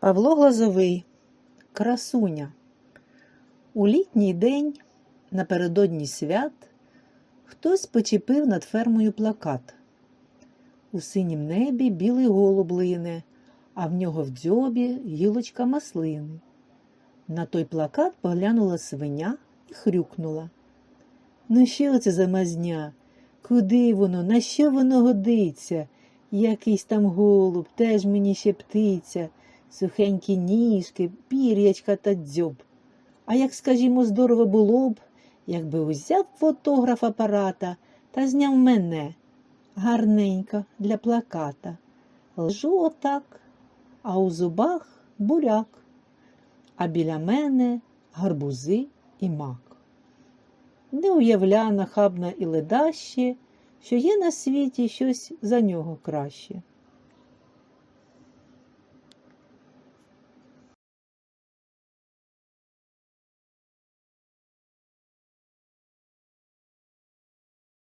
Павло Глазовий Красуня. У літній день напередодні свят хтось почепив над фермою плакат. У синім небі білий голуб лине, а в нього в дзьобі гілочка маслини. На той плакат поглянула свиня і хрюкнула. Ну що це за мазня? Куди воно? На що воно годиться? Якийсь там голуб, теж мені ще птиця, сухенькі ніжки, пір'ячка та дзьоб. А як, скажімо, здорово було б, якби узяв фотограф апарата та зняв мене гарненько для плаката. Лежу отак, а у зубах буряк, а біля мене гарбузи і мак. Не уявля нахабна і ледаще, що є на світі щось за нього краще.